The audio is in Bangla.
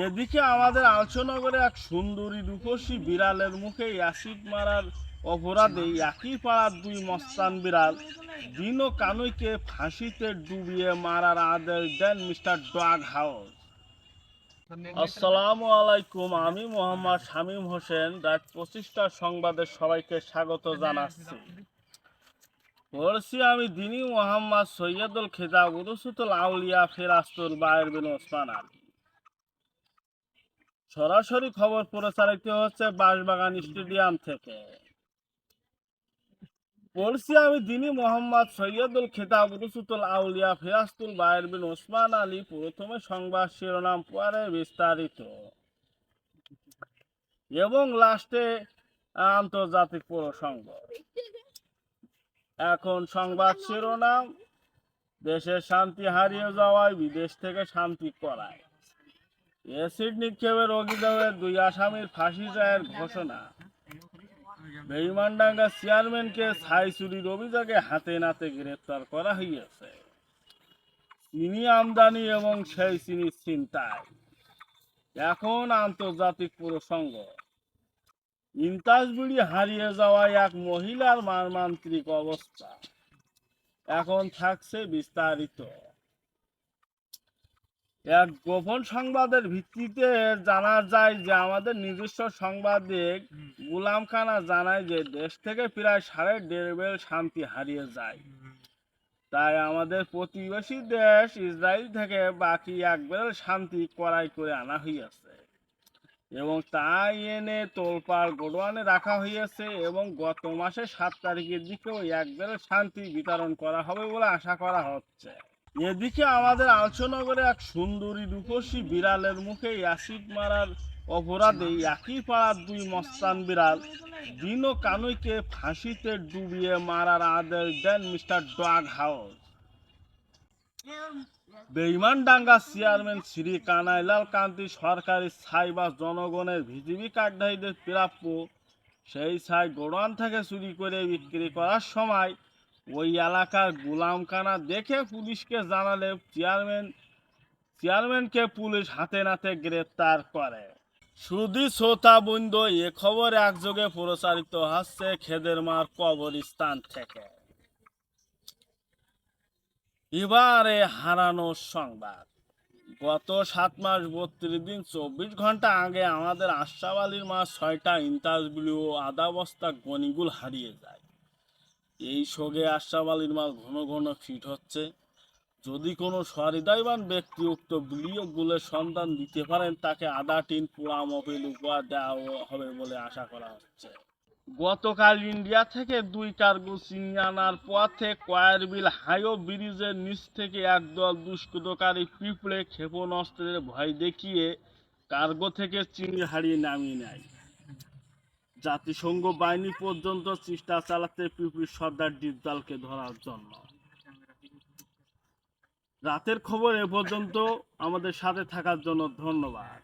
এদিকে আমাদের আলচনগরে এক সুন্দরী রূপসী বিড়ালের মুখে অ্যাসিড মারার অপরাধে একই পাড়ার দুই মস্তান বিড়াল দিন ও কানুইকে ফাঁসিতে ডুবিয়ে মারার আদেশ দেন মিস্টার ডগ হাউস আসসালামু আলাইকুম, আমি মোহাম্মদ শামীম হোসেন, রাত পঁচিশটা সংবাদের সবাইকে স্বাগত জানাচ্ছি। বলছি, আমি দিনী মোহাম্মদ সৈয়দুল খেজা উরুসুতুল আউলিয়া ফেরাস্তুল বায়ের বিন ওসমান আলী। সরাসরি খবর প্রচারিত হচ্ছে বাঁশবাগান স্টেডিয়াম থেকে। বলছি আমি দিনী মোহাম্মদ সৈয়দুল খেতাব, রুসুতুল আউলিয়া ফিরাস্তুল বায়ের বিন ওসমান আলী। প্রথমে সংবাদ শিরোনাম পরে বিস্তারিত। এবং লাস্টে আন্তর্জাতিক প্রসঙ্গ। এখন সংবাদ শিরোনাম দেশের শান্তি হারিয়ে যাওয়ায় বিদেশ থেকে শান্তি করায় এসিড নিক্ষেপের অভিযোগে দুই আসামির ফাঁসি রায়ের ঘোষণা। বেইমানডাঙ্গা চেয়ারম্যানকে ছাই চুরির অভিযোগে হাতে নাতে গ্রেপ্তার করা হয়েছে চিনি আমদানি এবং সেই চিনির চিন্তায় এখন আন্তর্জাতিক প্রসঙ্গ। ইন্তাজবিড়ি হারিয়ে যাওয়ায় এক মহিলার মারমান্ত্রিক অবস্থা। এখন থাকছে বিস্তারিত। এক গোপন সংবাদের ভিত্তিতে জানা যায় যে আমাদের নিজস্ব সাংবাদিক গুলাম খানা জানায় যে দেশ থেকে প্রায় সাড়ে দেড় বেল শান্তি হারিয়ে যায়। তাই আমাদের প্রতিবেশী দেশ ইসরায়েল থেকে বাকি এক বেল শান্তি করাই করে আনা হইয়াছে। এবং তাই এনে তোলপাড় গোডওয়ানে রাখা হইয়াছে এবং গত মাসে সাত তারিখের দিকেও এক বেল শান্তি বিতরণ করা হবে বলে আশা করা হচ্ছে। এদিকে আমাদের আলচনগরে এক সুন্দরী রূপসী বিড়ালের মুখে অ্যাসিড মারার অপরাধে একই পাড়ার দুই মস্তান বিড়াল দিন কানুইকে ফাঁসিতে ডুবিয়ে মারার আদেশ দেন মিস্টার ডগ হাউস। বেইমান ডাঙ্গা চেয়ারম্যান শ্রী কানাইলাল কান্তি সরকারি ছাই বা জনগণের ভিজিবি কার্ডধারীদের প্রাপ্য সেই ছাই গোড়ান থেকে চুরি করে বিক্রি করার সময় ওই এলাকার গুলামখানা দেখে পুলিশকে জানালে চেয়ারম্যান, চেয়ারম্যানকে পুলিশ হাতে নাতে গ্রেপ্তার করে। সুদি শ্রোতা বন্ধু এ খবর একযোগে প্রচারিত হচ্ছে খেদেরমার কবরস্থান থেকে। এবারে হারানো সংবাদ। গত সাত মাস বত্রিশ দিন, চব্বিশ ঘণ্টা আগে আমাদের আশরাফ আলীর মা ছয়টা ইন্টারভিউ আধা বস্তা গনিগুল হারিয়ে যায়। এই শোকে আশরাফ আলীর মাল ঘন ঘন ফিট হচ্ছে। যদি কোনো সহৃদয়বান ব্যক্তি উক্ত বিনিয়োগগুলোর সন্ধান দিতে পারেন, তাকে আধা টিন পোড়া মোবিল উপহার দেওয়া হবে বলে আশা করা হচ্ছে। গতকাল ইন্ডিয়া থেকে দুই কার্গো চিনি আনার পথে কয়ারবিল হাইও ব্রিজের নিচ থেকে একদল দুষ্কৃতকারী পিঁপড়ে ক্ষেপণাস্ত্রের ভয় দেখিয়ে কার্গো থেকে চিনি হারিয়ে নামিয়ে নেয়। জাতিসংঘ বাহিনী পর্যন্ত চেষ্টা চালাতে পিপির সর্দার ডিপজালকে ধরার জন্য। রাতের খবর এ পর্যন্ত আমাদের সাথে থাকার জন্য ধন্যবাদ।